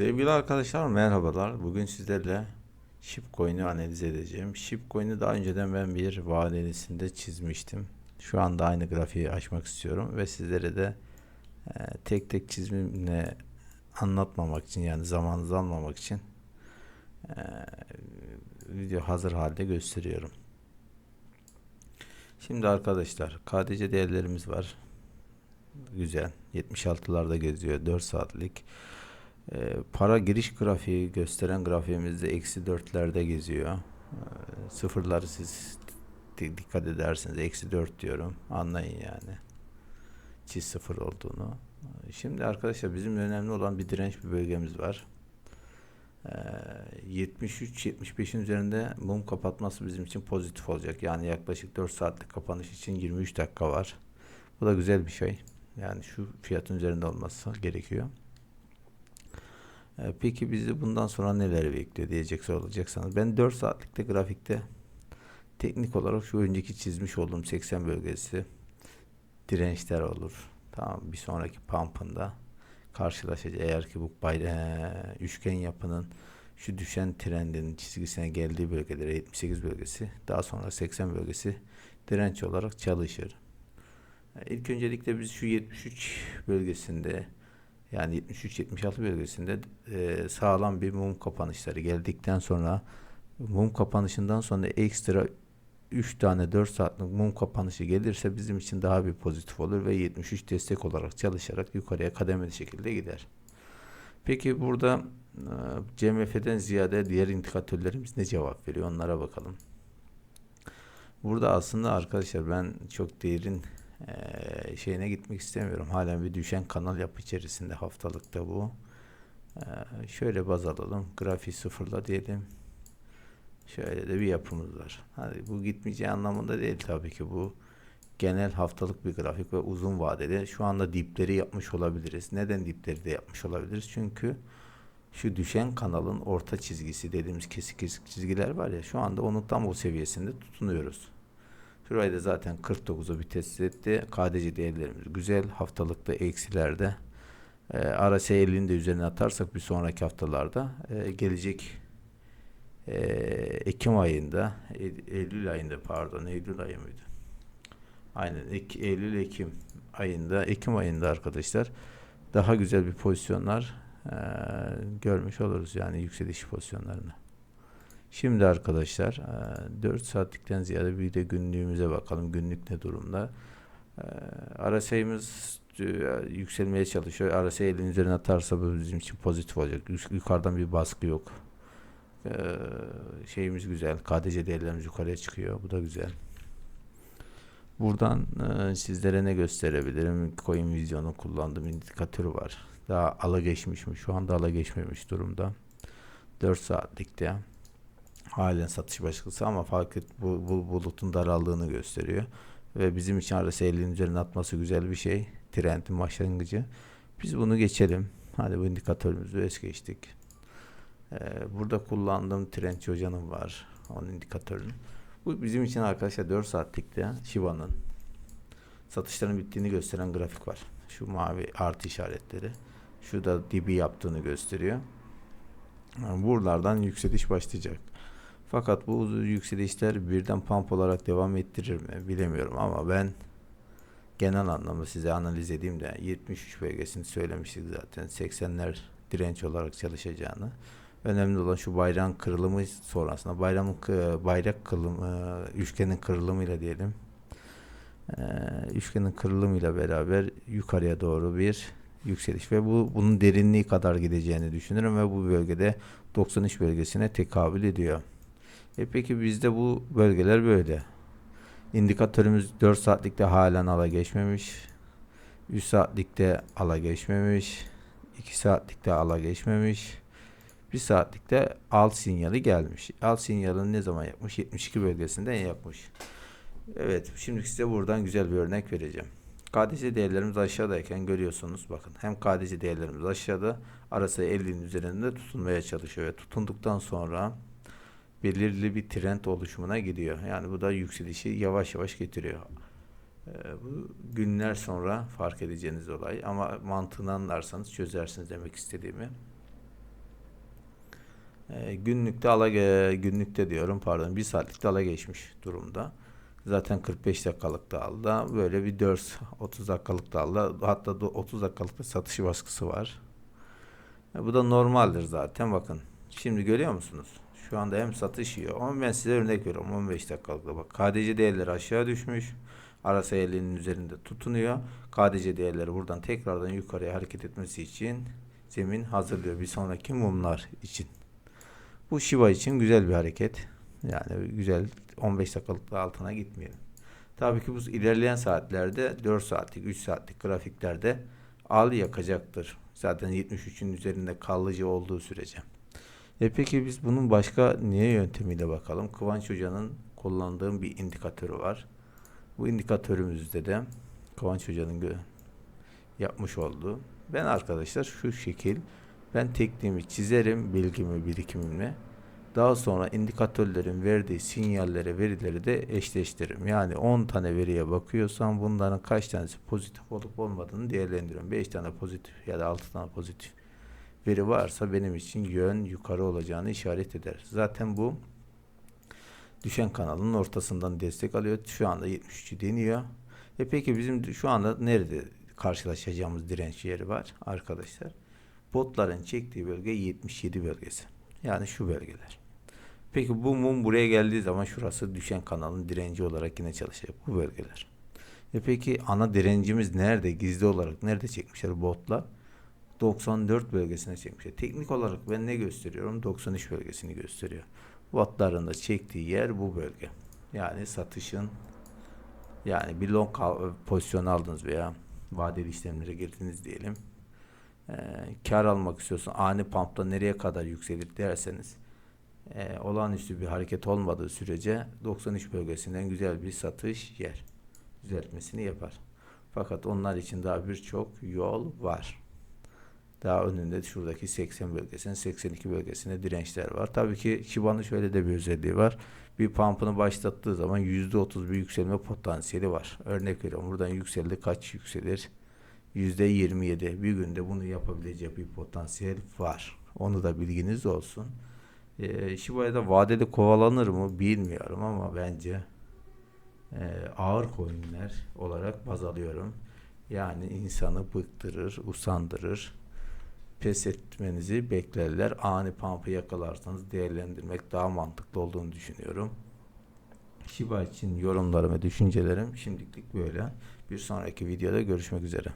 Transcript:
Sevgili arkadaşlar merhabalar. Bugün sizlerle Shipcoin'i analiz edeceğim. Shipcoin'i daha önceden ben bir vadelisinde çizmiştim. Şu anda aynı grafiği açmak istiyorum ve sizlere de e, tek tek çizimle anlatmamak için yani zamanınızı almamak için e, video hazır halde gösteriyorum. Şimdi arkadaşlar KDC değerlerimiz var. Güzel. 76'larda geziyor. 4 saatlik. Ee, para giriş grafiği gösteren grafiğimizde eksi 4'lerde geziyor. Ee, sıfırları siz di- dikkat ederseniz eksi 4 diyorum. Anlayın yani. Çiz sıfır olduğunu. Ee, Şimdi arkadaşlar bizim önemli olan bir direnç bir bölgemiz var. Ee, 73-75'in üzerinde mum kapatması bizim için pozitif olacak. Yani yaklaşık 4 saatlik kapanış için 23 dakika var. Bu da güzel bir şey. Yani şu fiyatın üzerinde olması gerekiyor. Ee, Peki bizi bundan sonra neler bekliyor diyecek olacaksanız. Ben 4 saatlikte grafikte teknik olarak şu önceki çizmiş olduğum 80 bölgesi dirençler olur. Tamam bir sonraki pump'ında karşılaşacak. Eğer ki bu bayra- üçgen yapının şu düşen trendin çizgisine geldiği bölgelere 78 bölgesi daha sonra 80 bölgesi direnç olarak çalışır. İlk öncelikle biz şu 73 bölgesinde yani 73-76 bölgesinde e, sağlam bir mum kapanışları geldikten sonra mum kapanışından sonra ekstra 3 tane 4 saatlik mum kapanışı gelirse bizim için daha bir pozitif olur ve 73 destek olarak çalışarak yukarıya kademeli şekilde gider. Peki burada e, CMF'den ziyade diğer indikatörlerimiz ne cevap veriyor onlara bakalım. Burada aslında arkadaşlar ben çok derin eee, şeyine gitmek istemiyorum. Halen bir düşen kanal yapı içerisinde haftalıkta bu. Eee, şöyle baz alalım. Grafiği sıfırla diyelim. Şöyle de bir yapımız var. Hadi bu gitmeyeceği anlamında değil tabii ki bu genel haftalık bir grafik ve uzun vadede şu anda dipleri yapmış olabiliriz. Neden dipleri de yapmış olabiliriz? Çünkü şu düşen kanalın orta çizgisi dediğimiz kesik kesik çizgiler var ya şu anda onun tam o seviyesinde tutunuyoruz. Şurayı da zaten 49'u bir test etti. KDC değerlerimiz güzel. Haftalıkta eksilerde. E, RSI 50'nin de üzerine atarsak bir sonraki haftalarda e, gelecek e, Ekim ayında Eylül ayında pardon Eylül ayı mıydı? Aynen Ek- Eylül Ekim ayında Ekim ayında arkadaşlar daha güzel bir pozisyonlar e, görmüş oluruz yani yükseliş pozisyonlarını. Şimdi arkadaşlar e, 4 saatlikten ziyade bir de günlüğümüze bakalım. Günlük ne durumda? E, RSI'miz e, yükselmeye çalışıyor. RSI elin üzerine atarsa bizim için pozitif olacak. Yuk- Yukarıdan bir baskı yok. E, şeyimiz güzel. KDC değerlerimiz yukarıya çıkıyor. Bu da güzel. Buradan e, sizlere ne gösterebilirim? Coin Vision'un kullandığım indikatörü var. Daha ala geçmiş mi? Şu anda ala geçmemiş durumda. 4 saatlikte halen satış baskısı ama fark et bu, bu bulutun daraldığını gösteriyor. Ve bizim için RSI 50'nin üzerine atması güzel bir şey. Trendin başlangıcı. Biz bunu geçelim. Hadi bu indikatörümüzü es geçtik. Ee, burada kullandığım Trend Hoca'nın var. Onun indikatörünün. Bu bizim için arkadaşlar 4 saatlikte Shiba'nın satışların bittiğini gösteren grafik var. Şu mavi artı işaretleri. Şurada dibi yaptığını gösteriyor. Yani buralardan yükseliş başlayacak. Fakat bu yükselişler birden pump olarak devam ettirir mi bilemiyorum ama ben genel anlamda size analiz edeyim de 73 bölgesini söylemiştik zaten 80'ler direnç olarak çalışacağını. Önemli olan şu bayrağın kırılımı sonrasında bayramın bayrak kırılımı üçgenin kırılımıyla diyelim. Ee, üçgenin kırılımıyla beraber yukarıya doğru bir yükseliş ve bu bunun derinliği kadar gideceğini düşünüyorum ve bu bölgede 93 bölgesine tekabül ediyor. E peki bizde bu bölgeler böyle. İndikatörümüz 4 saatlikte halen ala geçmemiş. 3 saatlikte ala geçmemiş. 2 saatlikte ala geçmemiş. 1 saatlikte alt sinyali gelmiş. Alt sinyalini ne zaman yapmış? 72 bölgesinden yapmış. Evet, şimdi size buradan güzel bir örnek vereceğim. KDC değerlerimiz aşağıdayken görüyorsunuz bakın hem KDC değerlerimiz aşağıda arası 50'nin üzerinde tutunmaya çalışıyor ve tutunduktan sonra belirli bir trend oluşumuna gidiyor. Yani bu da yükselişi yavaş yavaş getiriyor. Ee, bu günler sonra fark edeceğiniz olay ama mantığını anlarsanız çözersiniz demek istediğimi. E, günlükte ala günlükte diyorum pardon bir saatlikte ala geçmiş durumda. Zaten 45 dakikalık da aldı. Böyle bir 4 30 dakikalık da aldı. Hatta do- 30 dakikalık da satış baskısı var. E, bu da normaldir zaten bakın. Şimdi görüyor musunuz? Şu anda hem satış yiyor ama ben size örnek veriyorum 15 dakikalıkta bak KDC değerleri aşağı düşmüş. Arasa 50'nin üzerinde tutunuyor. KDC değerleri buradan tekrardan yukarıya hareket etmesi için zemin hazırlıyor bir sonraki mumlar için. Bu Shiba için güzel bir hareket. Yani güzel 15 dakikalık da altına gitmeyelim. Tabii ki bu ilerleyen saatlerde 4 saatlik 3 saatlik grafiklerde al yakacaktır. Zaten 73'ün üzerinde kalıcı olduğu sürece. E peki biz bunun başka niye yöntemiyle bakalım? Kıvanç Hoca'nın kullandığım bir indikatörü var. Bu indikatörümüzde de Kıvanç Hoca'nın yapmış olduğu. Ben arkadaşlar şu şekil ben tekniğimi çizerim bilgimi birikimimle. Daha sonra indikatörlerin verdiği sinyallere verileri de eşleştiririm. Yani 10 tane veriye bakıyorsam bunların kaç tanesi pozitif olup olmadığını değerlendiriyorum. 5 tane pozitif ya da 6 tane pozitif veri varsa benim için yön yukarı olacağını işaret eder. Zaten bu düşen kanalın ortasından destek alıyor. Şu anda 73'ü deniyor. E peki bizim şu anda nerede karşılaşacağımız direnç yeri var arkadaşlar? Botların çektiği bölge 77 bölgesi. Yani şu bölgeler. Peki bu mum buraya geldiği zaman şurası düşen kanalın direnci olarak yine çalışacak bu bölgeler. E peki ana direncimiz nerede? Gizli olarak nerede çekmişler botla? 94 bölgesine çekmişler. Teknik olarak ben ne gösteriyorum? 93 bölgesini gösteriyor. Wattların da çektiği yer bu bölge. Yani satışın yani bir long kal- pozisyon aldınız veya vadeli işlemlere girdiniz diyelim. Ee, kar almak istiyorsun ani pumpta nereye kadar yükselir derseniz e, olağanüstü bir hareket olmadığı sürece 93 bölgesinden güzel bir satış yer düzeltmesini yapar. Fakat onlar için daha birçok yol var. Daha önünde şuradaki 80 bölgesinin 82 bölgesinde dirençler var. Tabii ki Shiba'nın şöyle de bir özelliği var. Bir pump'ını başlattığı zaman %30 bir yükselme potansiyeli var. Örnek veriyorum buradan yükseldi kaç yükselir? %27 bir günde bunu yapabilecek bir potansiyel var. Onu da bilginiz olsun. Ee, Shiba'ya da vadeli kovalanır mı bilmiyorum ama bence e, ağır coinler olarak baz alıyorum. Yani insanı bıktırır, usandırır. Pes etmenizi beklerler. Ani pump'ı yakalarsanız değerlendirmek daha mantıklı olduğunu düşünüyorum. Shiba için yorumlarım ve düşüncelerim şimdilik böyle. Bir sonraki videoda görüşmek üzere.